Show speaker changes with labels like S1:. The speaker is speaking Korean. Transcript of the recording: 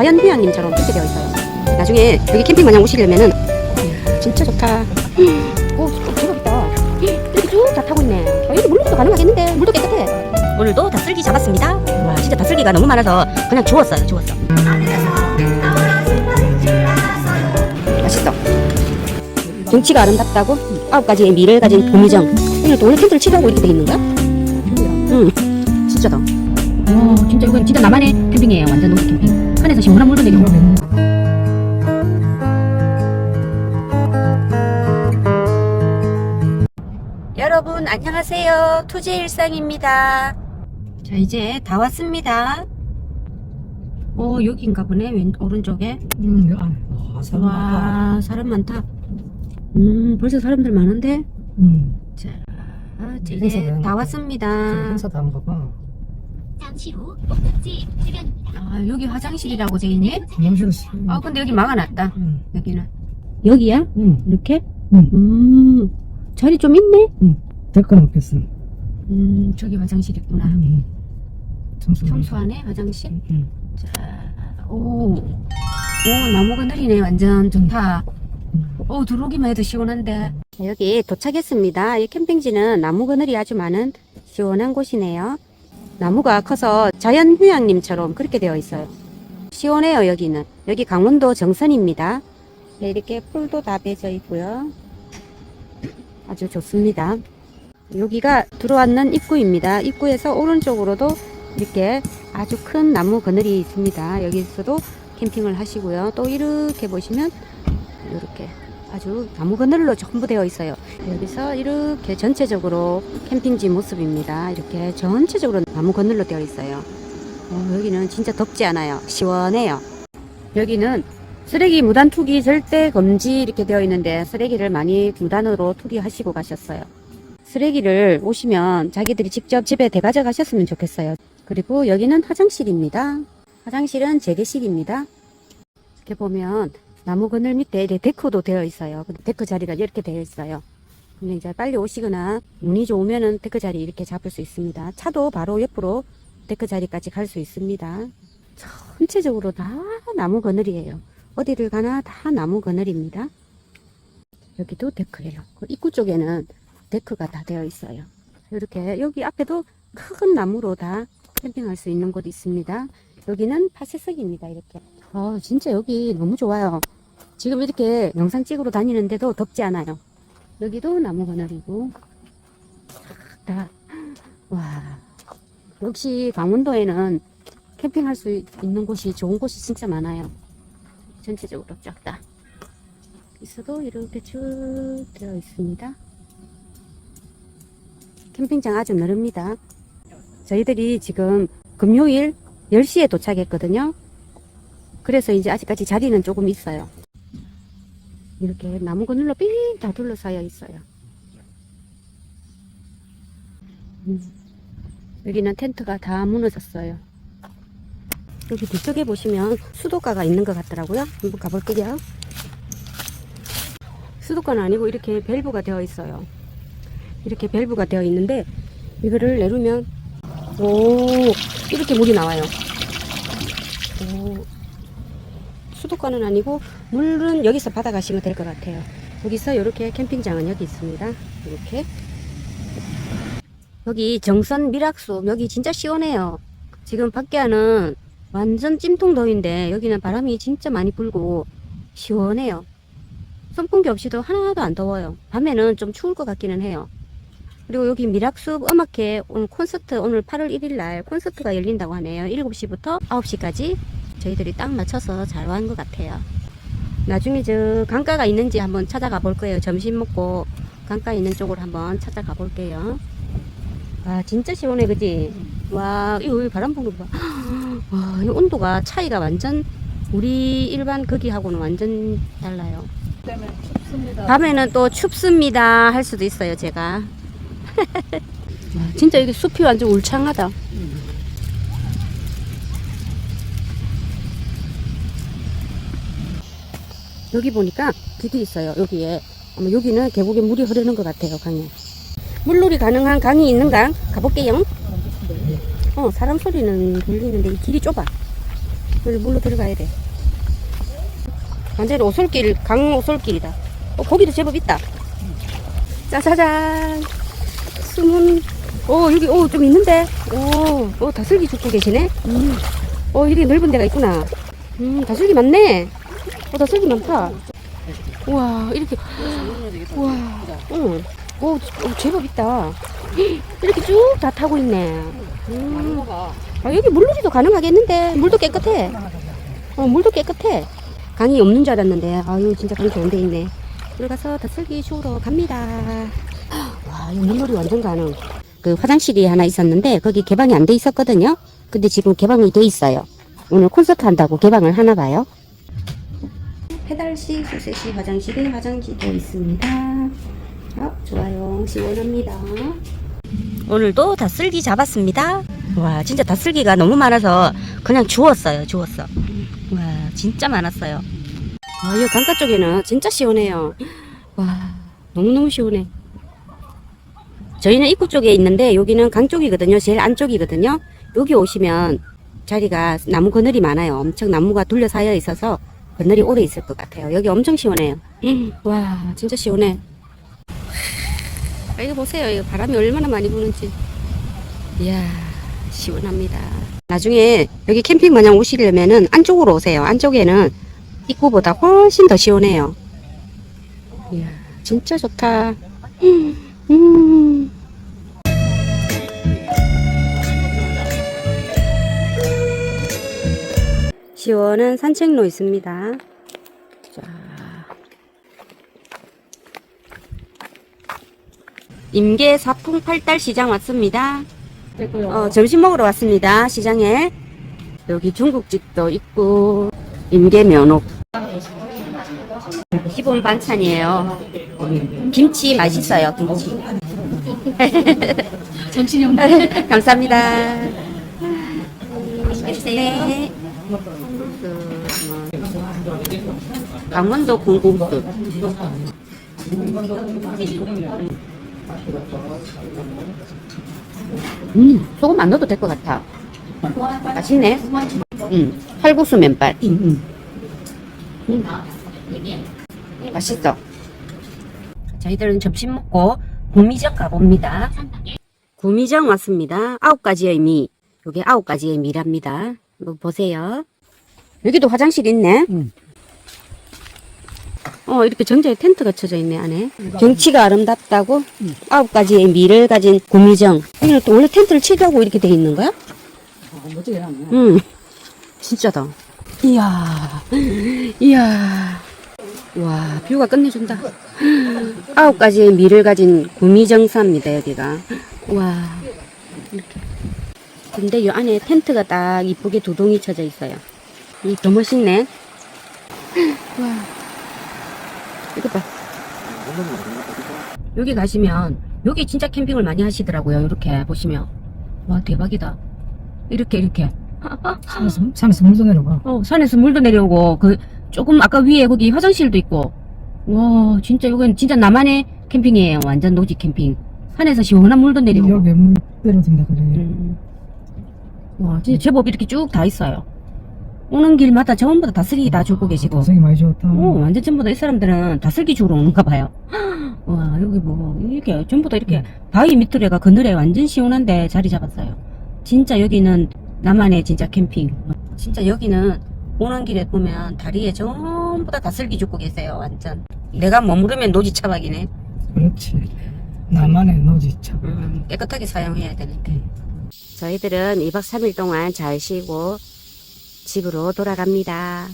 S1: 자연휴양림처럼 이렇게 되어 있어요. 나중에 여기 캠핑 마냥 오시려면은 이야, 진짜 좋다. 오, 대박이다. 이렇게 쭉 다 타고 있네. 어, 여기 물놀이도 가능하겠는데 물도 깨끗해. 오늘도 다슬기 잡았습니다. 와, 진짜 다슬기가 너무 많아서 그냥 주웠어요, 주웠어. 맛있어. 경치가 아름답다고 아홉 가지의 미를 가진 도미정. 이거 돌 텐트를 치라고 이렇게 돼 있는가? 응, 진짜다. 와, 진짜 이건 진짜 나만의 캠핑이에요. 완전 노스 캠핑. 산에서 시원한 물도 내리고. 여러분 안녕하세요. 투제 일상입니다. 자 이제 다 왔습니다. 어 여기인가 보네 왼 오른쪽에.
S2: 음, 아, 아, 사람 많다.
S1: 와 사람 많다. 음 벌써 사람들 많은데.
S2: 음,
S1: 아, 자,
S2: 행사
S1: 이제
S2: 되는
S1: 다
S2: 거.
S1: 왔습니다.
S2: 행사 다 한가 봐.
S3: 잠시 후 목적지 주변입니다.
S1: 아 여기 화장실이라고 돼 있네.
S2: 명실
S1: 아 근데 여기 막아놨다.
S2: 음,
S1: 여기는. 여기야?
S2: 음,
S1: 이렇게?
S2: 음,
S1: 음 자리 좀 있네.
S2: 댓글 없겠어.
S1: 음 저기 화장실 있구나.
S2: 음, 청소.
S1: 청소하네 화장실.
S2: 음,
S1: 자, 오, 오 나무가 느리네 완전 좋다.
S2: 음.
S1: 오 들어오기만 해도 시원한데. 여기 도착했습니다. 이 캠핑지는 나무 그늘이 아주 많은 시원한 곳이네요. 나무가 커서 자연 휴양림처럼 그렇게 되어 있어요. 시원해요 여기는. 여기 강원도 정선입니다. 네, 이렇게 풀도 다 배져 있고요. 아주 좋습니다. 여기가 들어왔는 입구입니다. 입구에서 오른쪽으로도 이렇게 아주 큰 나무 그늘이 있습니다. 여기서도 캠핑을 하시고요. 또 이렇게 보시면 이렇게 아주 나무 그늘로 전부 되어 있어요. 여기서 이렇게 전체적으로 캠핑지 모습입니다. 이렇게 전체적으로 나무 그늘로 되어 있어요. 어, 여기는 진짜 덥지 않아요. 시원해요. 여기는 쓰레기 무단 투기 절대 금지 이렇게 되어 있는데 쓰레기를 많이 무단으로 투기하시고 가셨어요. 쓰레기를 오시면 자기들이 직접 집에 대가져 가셨으면 좋겠어요. 그리고 여기는 화장실입니다. 화장실은 재개실입니다. 이렇게 보면 나무 그늘 밑에 이렇게 데크도 되어 있어요. 데크 자리가 이렇게 되어 있어요. 근데 이제 빨리 오시거나 운이 좋으면은 데크 자리 이렇게 잡을 수 있습니다. 차도 바로 옆으로 데크 자리까지 갈 수 있습니다. 전체적으로 다 나무 그늘이에요. 어디를 가나 다 나무 그늘입니다. 여기도 데크예요. 그 입구 쪽에는 데크가 다 되어 있어요. 이렇게 여기 앞에도 큰 나무로 다 캠핑할 수 있는 곳이 있습니다. 여기는 파쇄석입니다. 이렇게. 아 진짜 여기 너무 좋아요. 지금 이렇게 영상 찍으러 다니는데도 덥지 않아요. 여기도 나무 그늘이고 다 와. 역시 강원도에는 캠핑할 수 있는 곳이 좋은 곳이 진짜 많아요. 전체적으로 쫙 다. 여기서도 이렇게 쭉 되어 있습니다. 캠핑장 아주 넓습니다. 저희들이 지금 금요일 10시에 도착했거든요. 그래서 이제 아직까지 자리는 조금 있어요. 이렇게 나무 그늘로 삥 다 둘러싸여 있어요. 음. 여기는 텐트가 다 무너졌어요. 여기 뒤쪽에 보시면 수도가가 있는 것 같더라고요. 한번 가볼게요. 수도가는 아니고 이렇게 밸브가 되어 있어요. 이렇게 밸브가 되어 있는데 이거를 내리면 오 이렇게 물이 나와요. 오 수도가는 아니고 물은 여기서 받아가시면 될 것 같아요. 여기서 이렇게 캠핑장은 여기 있습니다. 이렇게 여기 정선 미락숲 여기 진짜 시원해요. 지금 밖에는 완전 찜통 더위인데 여기는 바람이 진짜 많이 불고 시원해요. 선풍기 없이도 하나도 안 더워요. 밤에는 좀 추울 것 같기는 해요. 그리고 여기 미락숲 음악회 오늘 콘서트 오늘 8월 1일 날 콘서트가 열린다고 하네요. 7시부터 9시까지 저희들이 딱 맞춰서 잘 왔는 것 같아요. 나중에 저 강가가 있는지 한번 찾아가 볼 거예요. 점심 먹고 강가 있는 쪽으로 한번 찾아가 볼게요. 와 진짜 시원해 그지? 와 이거 왜 바람 부는 거 봐. 와, 이 온도가 차이가 완전 우리 일반 거기하고는 완전 달라요. 밤에는 또 춥습니다 할 수도 있어요 제가. 와, 진짜 여기 숲이 완전 울창하다. 여기 보니까 길이 있어요 여기에. 아마 여기는 계곡에 물이 흐르는 것 같아요 강에. 물놀이 가능한 강이 있는가? 가볼게요. 어, 사람 소리는 들리는데 이 길이 좁아. 여기 물로 들어가야 돼. 완전 오솔길, 강 오솔길이다. 어, 고기도 제법 있다. 짜자잔. 숨은, 오, 여기, 오, 좀 있는데? 오, 오, 다슬기 죽고 계시네? 음. 어, 이렇게 넓은 데가 있구나. 음, 다슬기 많네. 어, 다슬기 많다. 우와, 이렇게, 우와, 응. 오, 오, 제법 있다. 이렇게 쭉 다 타고 있네. 음. 아, 여기 물놀이도 가능하겠는데 물도 깨끗해. 어, 물도 깨끗해. 강이 없는 줄 알았는데 아유 진짜 강 좋은 데 있네. 들어가서 다슬기 주우러 갑니다. 와, 이 물놀이 완전 가능. 그 화장실이 하나 있었는데 거기 개방이 안 돼 있었거든요. 근데 지금 개방이 돼 있어요. 오늘 콘서트 한다고 개방을 하나 봐요. 페달식 소세시 화장실에 화장지도 있습니다. 아, 좋아요. 시원합니다. 오늘도 다슬기 잡았습니다. 와, 진짜 다슬기가 너무 많아서 그냥 주웠어요, 주웠어. 와, 진짜 많았어요. 와, 이 강가 쪽에는 진짜 시원해요. 와, 너무너무 시원해. 저희는 입구 쪽에 있는데 여기는 강 쪽이거든요. 제일 안쪽이거든요. 여기 오시면 자리가 나무 그늘이 많아요. 엄청 나무가 둘러싸여 있어서 그늘이 오래 있을 것 같아요. 여기 엄청 시원해요. 와, 진짜 시원해. 아, 이거 보세요. 이거 바람이 얼마나 많이 부는지. 이야, 시원합니다. 나중에 여기 캠핑 마냥 오시려면은 안쪽으로 오세요. 안쪽에는 입구보다 훨씬 더 시원해요. 이야, 진짜 좋다. 음. 시원한 산책로 있습니다. 자. 임계 사풍 팔달 시장 왔습니다. 어, 점심 먹으러 왔습니다. 시장에. 여기 중국집도 있고, 임계 면옥. 기본 반찬이에요. 김치 맛있어요, 김치.
S3: 정신용
S1: 감사합니다. 맛있게 드세요. 강원도 군국수. 음, 소금 안 넣어도 될 것 같아. 맛있네. 음, 칼국수 면발. 음, 맛있어. 저희들은 점심 먹고 구미정 가봅니다. 구미정 왔습니다. 아홉 가지의 미. 요게 아홉 가지의 미랍니다. 이거 보세요. 여기도 화장실 있네.
S2: 응.
S1: 어, 이렇게 전자에 텐트가 쳐져 있네, 안에. 경치가 아름답다고 아홉 가지의 미를 가진 구미정. 여기는 또 원래 텐트를 치려고 이렇게 돼 있는 거야?
S2: 멋지게 하네.
S1: 응. 진짜다. 이야. 이야. 와, 뷰가 끝내준다. 아홉 가지의 미를 가진 구미정사입니다, 여기가. 와. 이렇게. 근데 이 안에 텐트가 딱 이쁘게 두 동이 쳐져 있어요. 음, 더 멋있네. 와. 이거 봐. 여기 가시면, 여기 진짜 캠핑을 많이 하시더라고요. 이렇게 보시면. 와, 대박이다. 이렇게, 이렇게.
S2: 산에서, 산에서 물도 내려가.
S1: 어, 산에서 물도 내려오고, 그, 조금 아까 위에 거기 화장실도 있고. 와, 진짜 이건 진짜 나만의 캠핑이에요. 완전 노지 캠핑. 산에서 시원한 물도 내리고.
S2: 여기 물 내려준다 그래.
S1: 음. 와, 진짜 제법 이렇게 쭉 다 있어요. 오는 길마다 전부 다 다슬기 다 주고 계시고.
S2: 고생이 많이 좋다.
S1: 어, 완전 전부 다 이 사람들은 다슬기 주러 오는가 봐요. 와, 여기 뭐, 이렇게 전부 다 이렇게 바위 밑으로가 그늘에 완전 시원한데 자리 잡았어요. 진짜 여기는 나만의 진짜 캠핑. 진짜 여기는 오는 길에 보면 다리에 전부 다 다슬기 죽고 계세요, 완전. 내가 머무르면 노지 차박이네.
S2: 그렇지. 나만의 노지참.
S1: 음, 깨끗하게 사용해야 되는데. 저희들은 2박 3일 동안 잘 쉬고 집으로 돌아갑니다.